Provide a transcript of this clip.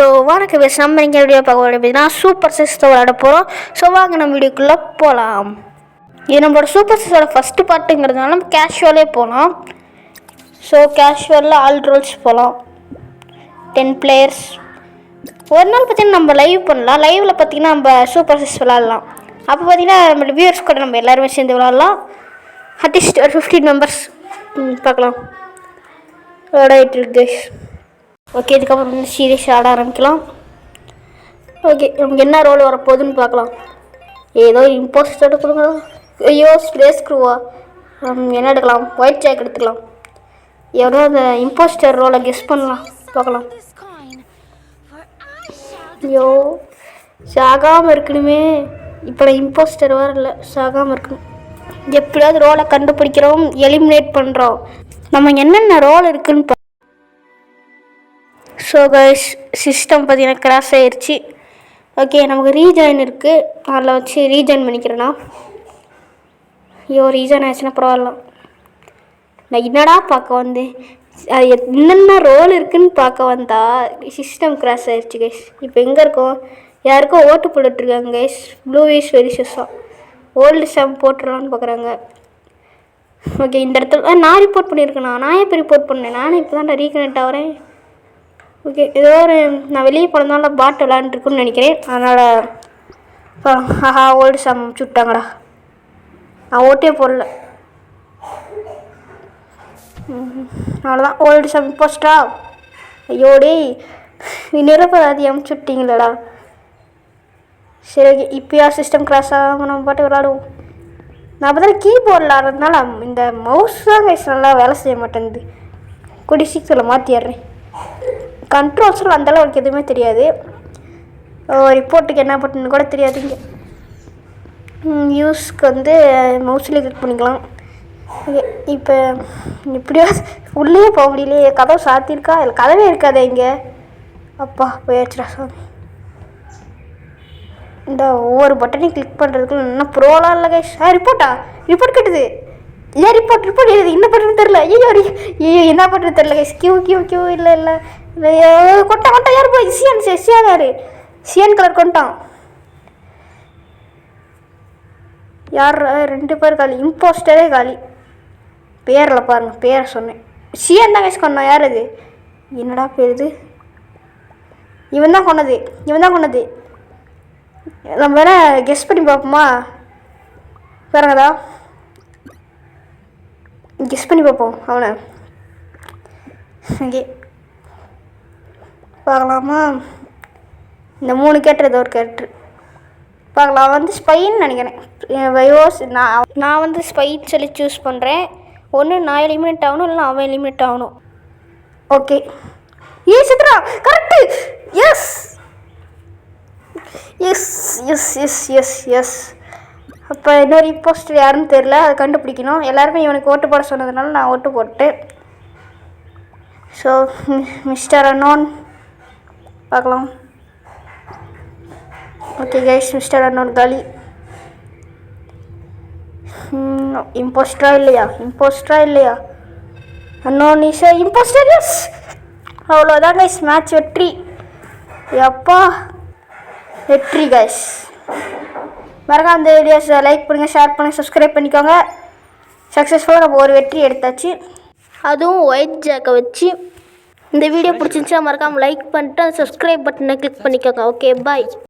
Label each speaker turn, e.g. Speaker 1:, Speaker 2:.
Speaker 1: So வணக்கம் பேச நம்ம இங்கே வீடியோ பார்க்க போகிற பார்த்தீங்கன்னா சூப்பர் சிஸ்டர் விளையாட போகிறோம் ஸோ வாங்க நம்ம வீடியோக்குள்ளே போகலாம் இது நம்மளோட சூப்பர் சிக்ஸோட ஃபஸ்ட்டு பார்ட்டுங்கிறதுனால நம்ம கேஷுவலே போகலாம் ஸோ கேஷுவலில் ஆல் ரோல்ஸ் போகலாம் டென் பிளேயர்ஸ் ஒரு நாள் பார்த்தீங்கன்னா நம்ம லைவ் பண்ணலாம். லைவில் பார்த்தீங்கன்னா நம்ம சூப்பர் சிக்ஸ் விளாட்லாம் அப்போ பார்த்தீங்கன்னா நம்ம வியூவர்ஸ் கூட நம்ம எல்லாருமே சேர்ந்து விளாட்லாம் அட்லீஸ்ட் ஒரு ஃபிஃப்டீன் மெம்பர்ஸ் பார்க்கலாம். விளையாடிட்டு இருக்கு ஓகே இதுக்கப்புறம் வந்து சீரியஸ் ஆட ஆரம்பிக்கலாம். ஓகே நமக்கு என்ன ரோல் வரப்போகுதுன்னு பார்க்கலாம். ஏதோ இம்போஸ்ட் எடுக்கணுங்க ஐயோ ஸ்பேஸ் க்ரூவா என்ன எடுக்கலாம்? ஒயிட் ஜாக் எடுத்துக்கலாம். எவ்வளோ அந்த இம்போஸ்டர் ரோலை கெஸ் பண்ணலாம். பார்க்கலாம். ஐயோ சாகாமல் இருக்கணுமே. இப்போ நான் இம்போஸ்டர் வரல சாகாமல் இருக்கணும். எப்படியாவது ரோலை கண்டுபிடிக்கிறோம் எலிமினேட் பண்ணுறோம் நம்ம என்னென்ன ரோல் இருக்குன்னு பா ஸோ கைஸ் சிஸ்டம் பார்த்தீங்கன்னா கிராஸ் ஆயிடுச்சு ஓகே நமக்கு ரீஜாயின் இருக்குது அதில் வச்சு ரீஜாயின் பண்ணிக்கிறேன்னா ஐயோ ரீஜாயின் ஆச்சுன்னா பரவாயில்ல. நான் என்னடா பார்க்க வந்தேன்? அது என்னென்ன ரோல் இருக்குதுன்னு பார்க்க வந்தா சிஸ்டம் கிராஸ் ஆயிடுச்சு கைஸ் இப்போ எங்கே இருக்கோம்? யாருக்கோ ஓட்டு போட்டுட்ருக்காங்க guys blue is very system old stamp போட்டுடலான்னு பார்க்குறாங்க ஓகே இந்த இடத்துல நான் ரிப்போர்ட் பண்ணியிருக்கேண்ணா நான் எப்போ ரிப்போர்ட் பண்ணேன்? நானும் இப்போ தான் ரீகனெக்ட் ஆகிறேன் ஓகே ஏதோ ஒரு நான் வெளியே போனதுனால பாட்டு விளாண்டுருக்குன்னு நினைக்கிறேன். அதனால் ஆஹா ஓல்டு சாம் சுட்டாங்கடா. நான் ஓட்டே போடல. ம், அவ்வளோதான் ஓல்டு சாம் போஸ்டா ஐயோ டேய் நிரபராதி அமுச்சுட்டிங்களடா சரி ஓகே இப்போயா சிஸ்டம் கிராஸ் ஆகாமல் நம்ம பாட்டு விளாடுவோம். நான் பார்த்தா கீபோர்டில் ஆடுறதுனால இந்த மவுஸ் தான் கைஸ் நல்லா வேலை செய்ய மாட்டேங்குது. குடி சீக்கிரத்தில் மாற்றிடுறேன் கண்ட்ரோல்ஸில் அந்தளவுக்கு எதுவுமே தெரியாது. ரிப்போர்ட்டுக்கு என்ன பட்டன்னு கூட தெரியாதுங்க. யூஸ்க்கு வந்து மவுஸில் கிளிக் பண்ணிக்கலாம். இப்போ இப்படியா உள்ளே போக முடியலையே. கதவு சாத்தியிருக்கா? இல்லை கதவே இருக்காதே இங்கே. அப்பா போயாச்சுடா சாமி. இந்த ஒவ்வொரு பட்டனையும் கிளிக் பண்ணுறதுக்குள்ள இன்னும் ப்ரோலாம் இல்லை கைஷ் ஆ ரிப்போர்ட்டா ரிப்போர்ட் கட்டுது. ஏன் ரிப்போர்ட் ரிப்போர்ட் எழுது என்ன பண்ணுறது தெரில ஐயோ ஐயோ என்ன பண்ணுறது தெரில கைஸ் கியூ கியூ கியூ இல்லை இல்லை. கொட்டான் கொட்டான் யார் போய்? சே சியான் யார்? சியான் கலர் கொண்டான் யார் ரெண்டு பேர் காலி. இம்போஸ்டரே காலி. பேரில் பாருங்க பேரை சொன்னேன். சியன் தான் கைஸ் கொண்டான் யார் அது என்னடா பேர் இது? இவன் தான் கொண்டது இவன் தான் கொண்டது. நம்ம வேணா கெஸ் பண்ணி பார்ப்போமா? பாருங்கடா. கெஸ் பண்ணி பார்ப்போம் அவனை. ஓகே பார்க்கலாமா? இந்த மூணு கேட்டுறது ஒரு கேட்டு. பார்க்கலாம். அவன் வந்து ஸ்பைன்னு நினைக்கிறேன். வயோஸ் நான் நான் வந்து ஸ்பைன்னு சொல்லி சூஸ் பண்ணுறேன் ஒன்று நான் எலிமினேட் ஆகணும் இல்லை அவன் எலிமினேட் ஆகணும். ஓகே ஏ Chitra correct yes yes yes yes yes yes அப்போ இன்னொரு இம்போஸ்டர் யாருன்னு தெரில அதை கண்டுபிடிக்கணும். எல்லாருமே இவனுக்கு ஓட்டு போட சொன்னதுனால நான் ஓட்டு போட்டேன். ஸோ மிஸ்டர் அனோன் பார்க்கலாம். ஓகே கைஸ் மிஸ்டர் அன்னோன் காலி இம்போஸ்டரா இல்லையா? இம்போஸ்டரா இல்லையா? அன்னோன் இஸ் இம்போஸ்டர் எஸ் அவ்வளோதான் கைஸ் மேட்ச் வெற்றி. எப்பா? வெற்றி கைஸ் மறக்காம அந்த வீடியோஸை லைக் பண்ணுங்கள் ஷேர் பண்ணுங்கள் சப்ஸ்கிரைப் பண்ணிக்கோங்க. சக்ஸஸ்ஃபுல்லாக நம்ம ஒரு வெற்றி எடுத்தாச்சு. அதுவும் ஒயிட் ஜாக்கை வச்சு. இந்த வீடியோ பிடிச்சிருந்துச்சா மறக்காமல் லைக் பண்ணிட்டு அந்த சப்ஸ்கிரைப் பட்டனை கிளிக் பண்ணிக்கோங்க. Okay bye